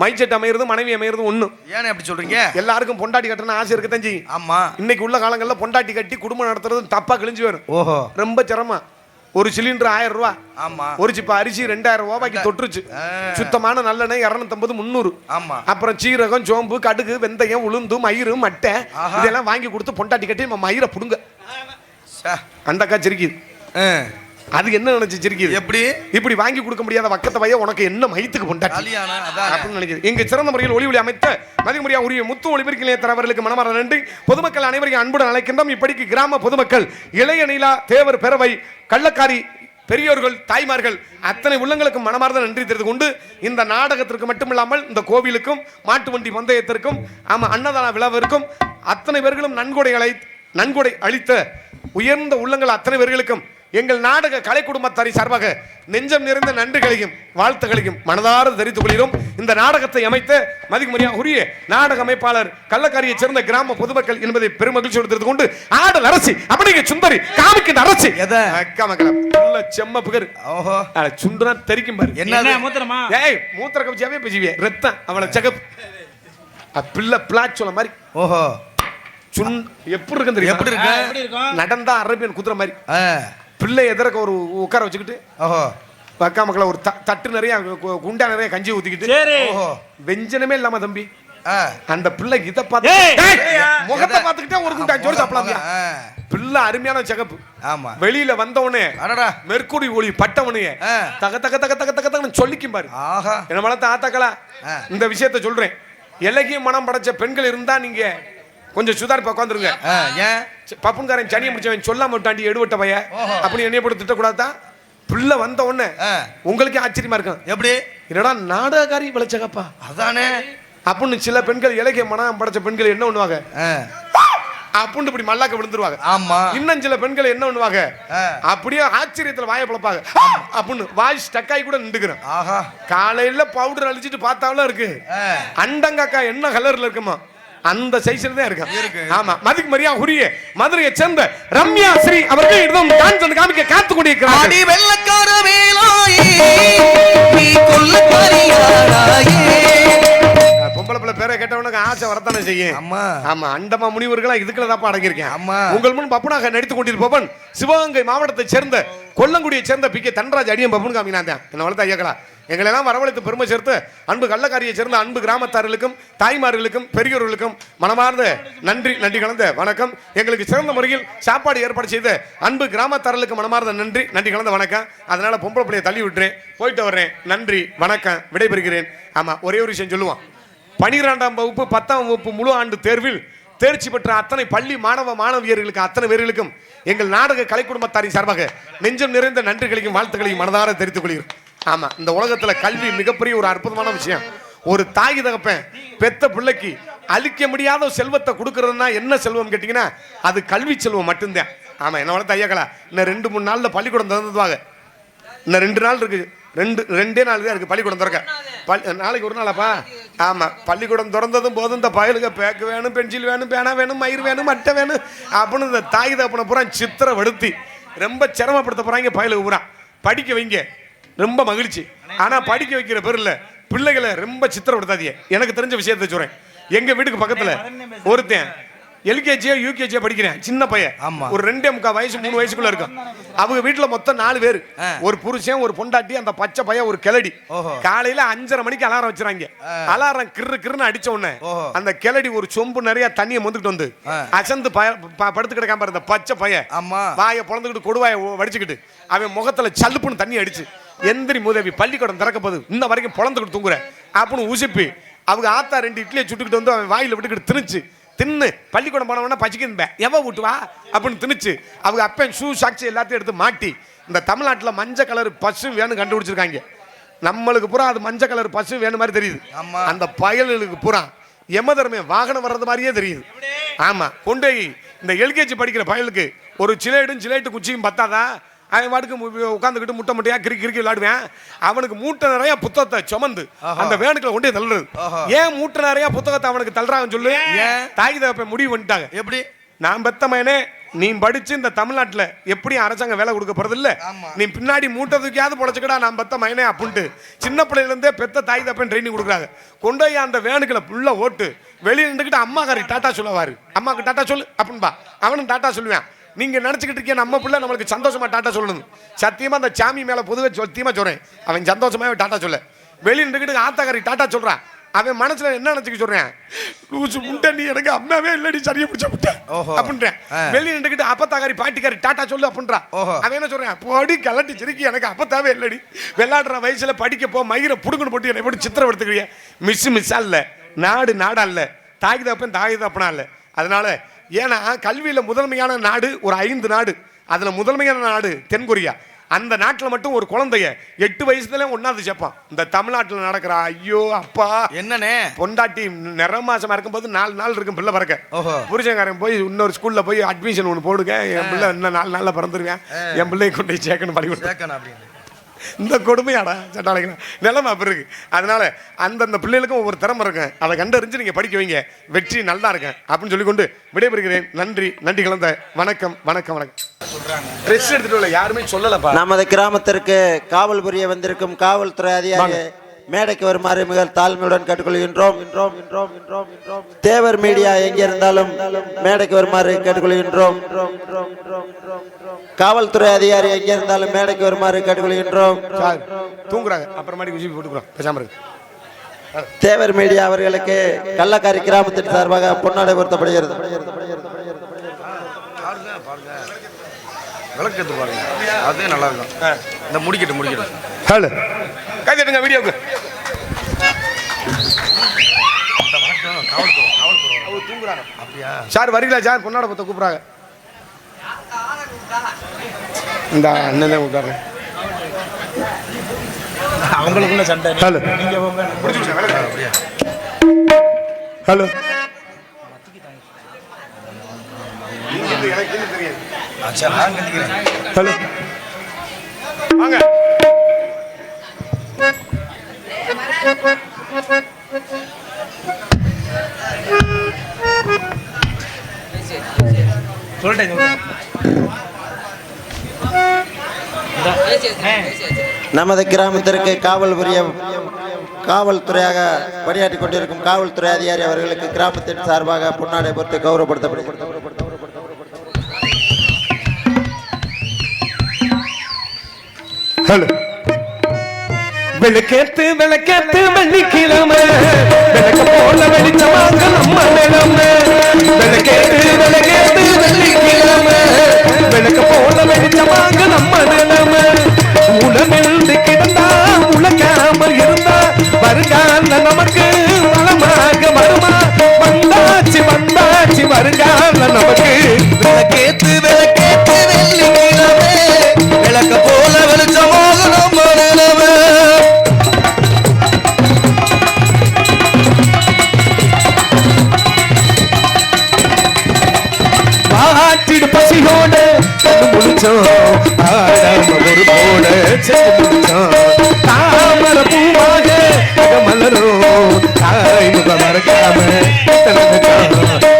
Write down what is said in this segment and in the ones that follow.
மைச்செட் அமையிறது மனைவி அமையிறது ஒண்ணு. ஏன்னு எப்படி சொல்றீங்க? எல்லாருக்கும் பொண்டாட்டி கட்டணும் ஆசை இருக்கத்தான் செய்யும். ஆமா. இன்னைக்கு உள்ள காலங்கள்ல பொண்டாட்டி கட்டி குடும்பம் நடத்துறது தப்பா கிழிஞ்சு வரும். ஓஹோ. ரொம்ப சிரமம். ஒரு சிலிண்டர் ஆயிரம் ரூபா ஆமா. ஒரு சிப்ப அரிசி ரெண்டாயிரம் ரூபாய்க்கு தொட்டுருச்சு. சுத்தமான நல்லெண்ணெய் இரநூத்தம்பது முந்நூறு. ஆமா. அப்புறம் சீரகம் சோம்பு கடுகு வெந்தயம் உளுந்து மயிறு மட்டை. இதெல்லாம் வாங்கி கொடுத்து பொண்டாட்டி கட்டி நம்ம மயிரை புடுங்க. அந்த அக்கா சிரிக்குது ஆ. அது என்ன நினைச்சு சிரிக்குது எப்படி? இப்படி வாங்கி கொடுக்க முடியாத வக்கத்த பைய உனக்கு என்ன மயத்துக்கு பொண்டாட்டி? அப்படின்னு நினைக்குது. இங்கு சிறந்த முறையில் ஒளி ஒளி அமைத்த மதிமுறையா உரிய முத்து ஒளிபெருக்கி நிலையத்தர் அவர்களுக்கு மனமார நன்றி. பொதுமக்கள் அனைவரையும் அன்புடன் அழைக்கின்றோம். இப்படிக்கு கிராம பொதுமக்கள் இளைய நிலா தேவர் பெறவை கள்ளக்காரி பெரியோர்கள் தாய்மார்கள் அத்தனை உள்ளங்களுக்கும் மனமார்ந்த நன்றி தெரிந்து கொண்டு இந்த நாடகத்திற்கு மட்டுமில்லாமல் இந்த கோவிலுக்கும் மாட்டு வண்டி பந்தயத்திற்கும் ஆமா அன்னதான விழாவிற்கும் அத்தனை பேர்களும் நன்கொடைகளை நன்கொடை அளித்த உயர்ந்த உள்ளங்கள் அத்தனை பேர்களுக்கும் எங்கள் நாடக கலை குடும்பத்தாரி சார்பாக நெஞ்சம் நிறைந்த நன்றிகளையும் வாழ்த்துகளையும் மனதார தெரிவித்துக் கொள்கிறோம். இந்த நாடகத்தை அமைத்த மதிக்குமரியா உரிய நாடக அமைப்பாளர் கள்ளக்காரியைச் சேர்ந்த கிராம பொதுமக்கள் என்பதை பெருமகிழ்ச்சியோடு தெரிந்து கொண்டு ஆடல் அரசி அப்படிங்க சுந்தரி காமிக்கின்ற அரசி. செம்ம புகர் ஓஹோ. அட, சுண்டனா தெரிக்கும் பாரு. என்னது? மூத்திரமா? ஏய் மூத்திர கவிச்சியாவே பேசுவியே. ரத்தம் அவளை செகப் பிள்ளை பிளாட் சொல்ல மாதிரி. ஓஹோ. சுண் எப்படி இருக்குன்னு தெரியும்? எப்படி இருக்கு? எப்படி இருக்கும்? நடந்தா அரபியன் குதிரை மாதிரி. பிள்ளை எதிரக்க ஒரு உட்கார வச்சுக்கிட்டு ஓஹோ. அக்கா மக்களை ஒரு த- தட்டு நிறைய கு- குண்டா நிறைய கஞ்சி ஊத்திக்கிட்டு. சரி. ஓஹோ. வெஞ்சனமே இல்லாம தம்பி. அந்த பிள்ளை இத பார்த்து முகத்தை? பார்த்துக்கிட்டே ஒரு குண்டா ஜோடி சாப்பிடலாம். பிள்ளை அருமையான சிகப்பு. ஆமா. வெளியில வந்தவனே அடடா. மெர்க்குரி ஒளி பட்டவனையே. தக தக தக தக தக தகன்னு சொல்லிக்கும் பாரு. ஆஹா. என்ன வளர்த்த ஆத்தாக்களா ஆ. இந்த விஷயத்த சொல்றேன். இலகிய மனம் படைச்ச பெண்கள் இருந்தா நீங்க கொஞ்சம் சுதாரிப்பா உட்காந்துருங்க. ஏன்? பப்புன்காரன் சனியை முடிச்சவன் சொல்லாம விட்டாண்டி எடுவட்ட பைய. அப்படி என்னைய போட்டு திட்டக்கூடாதா? பிள்ளை வந்த உடனே. உங்களுக்கே ஆச்சரியமா இருக்கும். எப்படி? என்னடா நாடகக்காரி விளைச்சகப்பா? அதானே. அப்படின்னு சில பெண்கள் இலக்கிய மனம் படைச்ச பெண்கள் என்ன பண்ணுவாங்க. அப்படின்னு இப்படி மல்லாக்க விழுந்துருவாங்க. ஆமா. இன்னும் சில பெண்கள் என்ன பண்ணுவாங்க. அப்படியே ஆச்சரியத்துல வாயை பிளப்பாங்க. அப்படின்னு வாய் ஸ்டக் ஆகி கூட நின்றுக்கிறேன். ஆஹா. காலையில பவுடர் அழிச்சிட்டு பார்த்தாலும் இருக்கு. அண்டங்கக்கா என்ன கலர்ல இருக்குமா? அந்த சைஸ்ல தான் இருக்கு. ஆமா. மதிக்கு மரியா உரிய மதுரையை சேர்ந்த ரம்யா ஸ்ரீ அவர்கள் இதுவும் டான்ஸ் காமிக்க காத்து கொண்டிருக்கிறார்கள். அடி வெள்ளக்கார வேலாயே நீ கொல்லக்காரியாராயே பொம்பளை பிள்ளை பேரை கேட்டவனுக்கு ஆசை வரத்தானே செய்யும். அம்மா ஆமா அண்டமா முனிவர்களா இதுக்குள்ள தான் அடங்கியிருக்கேன். ஆமா. உங்கள் முன் பப்புனாக நடித்துக் கொண்டிருப்பவன் சிவகங்கை மாவட்டத்தைச் சேர்ந்த கொல்லங்குடியை சேர்ந்த பி கே தன்ராஜ் அடியன் பப்புன் காமினான் என்ன வளர்த்த ஐயங்களா எங்களை எல்லாம் வரவழைத்து பெருமை சேர்த்து அன்பு கள்ளக்காரியை சேர்ந்த அன்பு கிராமத்தார்களுக்கும் தாய்மார்களுக்கும் பெரியோர்களுக்கும் மனமார்ந்த நன்றி நன்றி கலந்த வணக்கம். எங்களுக்கு சிறந்த முறையில் சாப்பாடு ஏற்பாடு செய்த அன்பு கிராமத்தார்களுக்கு மனமார்ந்த நன்றி நன்றி கலந்த வணக்கம். அதனால பொம்பளை பிள்ளைய தள்ளி விட்டுறேன். போயிட்டு வர்றேன். நன்றி வணக்கம். விடைபெறுகிறேன். ஆமா ஒரே ஒரு விஷயம் சொல்லுவான். பனிரெண்டாம் வகுப்பு பத்தாம் வகுப்பு முழு ஆண்டு தேர்வில் தேர்ச்சி பெற்ற அத்தனை பள்ளி மாணவ மாணவியர்களுக்கு அத்தனை பேர்களுக்கும் எங்கள் நாடக கலை குடும்பத்தாரின் சார்பாக நெஞ்சம் நிறைந்த நன்றிகளையும் வாழ்த்துக்களையும் மனதார தெரிவித்துக் கொள்கிறேன். ஆமா இந்த உலகத்துல கல்வி மிகப்பெரிய ஒரு அற்புதமான விஷயம். ஒரு தாய் தகப்பன் பெத்த பிள்ளைக்கு அழிக்க முடியாத ஒரு செல்வத்தை கொடுக்கறதுனா என்ன செல்வம் கேட்டீங்கன்னா அது கல்வி செல்வம் மட்டும்தான். ஆமா என்ன வளர்த்த ஐயாக்களா இன்னும் ரெண்டு மூணு நாள்ல பள்ளிக்கூடம் திறந்துவாங்க இன்னும் ரெண்டு நாள் இருக்கு. ரெண்டு ரெண்டே நாள் தான் இருக்கு. பள்ளிக்கூடம் திறக்க. பள்ளி நாளைக்கு ஒரு நாளாப்பா? ஆமா. பள்ளிக்கூடம் திறந்ததும் போதும். இந்த பயலுக்கு பேக்கு வேணும் பென்சில் வேணும் பேனா வேணும் மயிர் வேணும் மட்டை வேணும். அப்படின்னு இந்த தாய் தப்பனை பூரா சித்திர வடுத்தி ரொம்ப சிரமப்படுத்த போறாங்க பயலுக்கு பூரா. படிக்க வைங்க. ரொம்ப மகிழ்ச்சி. ஆனா படிக்க வைக்கிற பேர்ல பிள்ளைகளை ரொம்ப சித்திரப்படுத்தாதீங்க. எனக்கு தெரிஞ்ச விஷயத்தை சொல்றேன். எங்க வீட்டுக்கு பக்கத்துல ஒருத்தன் எல்கேஜியோ யூகேஜியோ படிக்கிறேன். சின்ன பையன். ஆமா. ஒரு ரெண்டே முக்கால் வயசு மூணு வயசுக்குள்ள இருக்கும் அவங்க வீட்டுல மொத்தம் நாலு பேர். ஒரு புருஷன் ஒரு பொண்டாட்டி அந்த பச்சை பையன் ஒரு கிளடி. காலையில அஞ்சரை மணிக்கு அலாரம் வச்சுறாங்க. அலாரம் கிறு கிறுன்னு அடிச்ச உடனே. அந்த கிளடி ஒரு சொம்பு நிறைய தண்ணியை முந்துக்கிட்டு வந்து. அசந்து படுத்து கிடக்காம பாரு இந்த பச்சை பையன். ஆமா. வாயை பொழந்துக்கிட்டு கொடுவாயை வடிச்சுக்கிட்டு அவன் முகத்துல சல்லுப்புன்னு தண்ணி அடிச்சு எந்திரி மூதேவி பள்ளிக்கூடம் திறக்க போகுது. இன்ன வரைக்கும் பொழந்துக்கிட்டு தூங்குற. அப்படின்னு உசுப்பி அவங்க ஆத்தா ரெண்டு இட்லியை சுட்டுக்கிட்டு வந்து அவன் வாயில விட்டுக்கிட்டு திணிச்சு தின்னு. பள்ளிக்கூடம் போனவன பச்சிக்கின்பேன் எவ விட்டுவா அப்படின்னு திணிச்சு அவங்க அப்பன் ஷூ சாக்ஸி எல்லாத்தையும் எடுத்து மாட்டி. இந்த தமிழ்நாட்டில் மஞ்சள் கலர் பசு வேணும் கண்டுபிடிச்சிருக்காங்க. நம்மளுக்கு பூரா அது மஞ்சள் கலர் பசு வேணும் மாதிரி தெரியுது. அந்த பயலுக்கு பூரா எமதர்மே வாகனம் வர்றது மாதிரியே தெரியுது. ஆமா. கொண்டு இந்த எல்கேஜி படிக்கிற பயலுக்கு ஒரு சிலேடும் சிலேட்டு குச்சியும் பத்தாதான் அவன் பாட்டுக்கு உட்காந்துக்கிட்டு முட்டை முட்டையா கிறுக்கி கிறுக்கி விளையாடுவேன். அவனுக்கு மூட்டை நிறைய புத்தகத்தை சுமந்து. அந்த வேனுக்குள்ள கொண்டு தள்ளுறது. ஏன் மூட்டை நிறைய புத்தகத்தை அவனுக்கு தள்ளுறாங்கன்னு சொல்லு? ஏன்? தாய் தகப்பன் முடிவு பண்ணிட்டாங்க. எப்படி? நான் பெத்த மயனே நீ படிச்சு இந்த தமிழ்நாட்டுல எப்படி அரசாங்கம் வேலை கொடுக்க போறது இல்ல. நீ பின்னாடி மூட்டை தூக்கியாவது பொழைச்சுக்கடா நான் பெத்த மயனே அப்படின்ட்டு சின்ன பிள்ளையில இருந்தே பெத்த தாய் தப்பன் ட்ரைனிங் கொடுக்குறாங்க. கொண்டு போய் அந்த வேனுக்குள்ள புள்ள ஓட்டு. வெளியே நின்றுக்கிட்டு அம்மாக்காரி டாட்டா சொல்லுவாரு. அம்மாக்கு டாட்டா சொல்லு அப்படின்பா. அவனும் டாட்டா சொல்லுவேன். நீங்க நினைச்சுக்கிட்டு இருக்கீங்க நம்ம பிள்ளை நம்மளுக்கு சந்தோஷமா டாட்டா சொல்லணும் சத்தியமா அந்த சாமி மேல பொதுவே சத்தியமா சொல்றேன். அவன் சந்தோஷமாவே டாட்டா சொல்ல. வெளியே நின்றுக்கிட்டு ஆத்தாக்காரி டாட்டா சொல்றான் அவன் மனசுல என்ன நினைச்சுக்க சொல்றேன்? லூசு முட்டை நீ எனக்கு அம்மாவே இல்லடி சரியா பிடிச்ச முட்டை. அப்படின்றேன். ஆ. வெளியே நின்றுக்கிட்டு அப்பத்தாக்காரி பாட்டிக்காரி டாட்டா சொல்லு அப்படின்றா. அவன் என்ன சொல்றேன்? பொடி கலட்டி சிரிக்கி எனக்கு அப்பத்தாவே இல்லடி. விளையாடுற வயசுல படிக்க போ மயிரை புடுங்கன்னு போட்டு என்னை போட்டு சித்திரம் எடுத்துக்கிறீங்க மிஸ் மிஸ்ஸா இல்ல. நாடு நாடா இல்ல. தாய் தப்பன் தாய் தப்பனா இல்ல. அதனால ஏன்னா கல்வியில முதன்மையான நாடு ஒரு ஐந்து நாடு. அதுல முதன்மையான நாடு தென்கொரியா. அந்த நாட்டுல மட்டும் ஒரு குழந்தைய எட்டு வயசுல ஒன்னாவது சேர்ப்பான். இந்த தமிழ்நாட்டுல நடக்கிற ஐயோ அப்பா. என்னண்ணே? பொண்டாட்டி நிற மாசமா இருக்கும்போது நாலு நாள் இருக்கும் பிள்ளை பிறக்க. ஓஹோ. புருஷன்காரன் போய் இன்னொரு ஸ்கூல்ல போய் அட்மிஷன் ஒன்று போடுங்க. என் பிள்ளை இன்னும் நாலு நாள்ல பிறந்துருவேன். என் பிள்ளையை கொண்டு சேர்க்கணும் பள்ளிக்கூடம் இந்த கொடுமையாடா சட்டாளைக்கணும் நிலைமை அப்படி இருக்கு. அதனால அந்தந்த பிள்ளைகளுக்கும் ஒவ்வொரு திறமை இருக்கும் அதை கண்டறிஞ்சு நீங்க படிக்க வைங்க. வெற்றி நல்லா இருக்கேன் அப்படின்னு சொல்லி கொண்டு விடைபெறுகிறேன். நன்றி நன்றி கலந்த வணக்கம் வணக்கம் வணக்கம். ட்ரெஸ் எடுத்துட்டு யாருமே சொல்லலப்பா. நமது கிராமத்திற்கு காவல் புரிய வந்திருக்கும் காவல்துறை அதிகாரி மேடைக்கு வருமாறு மிக தாழ்மையுடன் கேட்டுக்கொள்கின்றோம். இன்றோம் இன்றோம் இன்றோம் இன்றோம் தேவர் மீடியா எங்கே இருந்தாலும் மேடைக்கு வருமாறு கேட்டுக்கொள்கின்றோம். காவல்துறை அதிகாரி எங்கே இருந்தாலும் மேடைக்கு வருமாறு கேட்டுக்கொள்கின்றோம். தூங்குறாங்க. அப்புறமாட்டி உஜிபி போட்டுக்கிறோம் பேசாம இருக்கு தேவர் மீடியா அவர்களுக்கு கள்ளக்காரி கிராமத்தின் சார்பாக பொன்னாடை பொருத்தப்படுகிறது. பாருங்க பாருங்க. விளக்கு எடுத்து பாருங்க. அதே நல்லா இருக்கும். இந்த முடிக்கட்டும் முடிக்கட்டும் ஹலோ. கை தட்டுங்க வீடியோக்கு காவல்துறை காவல்துறை தூங்குறாங்க அப்படியா சார் வரீங்களா? சார் பொன்னாட பத்த கூப்பிடுறாங்க. இந்த அண்ணன் தான் கூப்பிட்டாரு அவங்களுக்குள்ள சண்டை ஹலோ. ஹலோ. ஹலோ. வாங்க. நமது கிராமத்திற்கு காவல் புரிய காவல்துறையாக பணியாற்றி கொண்டிருக்கும் காவல்துறை அதிகாரி அவர்களுக்கு கிராமத்தின் சார்பாக பொன்னாடை பொறுத்து கௌரவப்படுத்தப்படுகிறது ஹலோ. விளக்கேத்து விளக்கேத்து வெள்ளிக்கிழமை. விளக்க போல வெளிச்சமாக நம்ம நிலமை. விளக்கேத்து விளக்கேத்து தாமர பூவாக மலரும் தாய் முக மறக்காம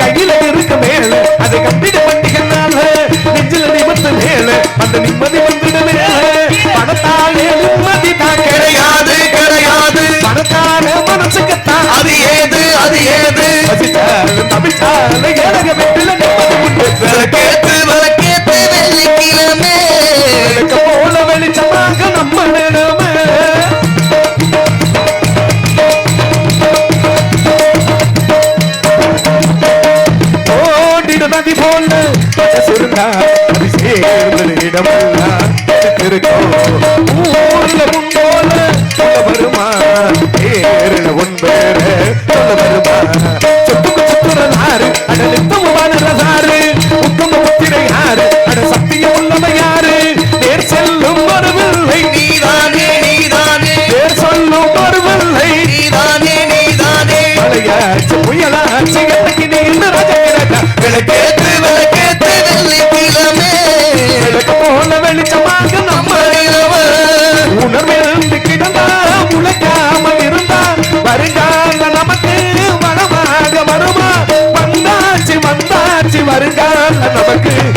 கையில இருக்க மேல அதை கட்டிட பண்டிகனால நெஞ்சில நிமித்த மேல அந்த நிம்மதி வந்துட மேல பணத்தாலே நிம்மதி தான் கிடையாது கிடையாது பணத்தான மனசுக்குத்தான் அது ஏது அது ஏது பசித்தாலும் ஏழக வெற்றில நிம்மதி உண்டு கேட்டு விளக்கேத்து சொன்னா சேர்ந்தடமெல்லாம் இருக்கும் ஊர்ல முன்னோல சொல்ல வருமா? ஏறின ஒன்பேர சொல்ல வருமா? நமக்கு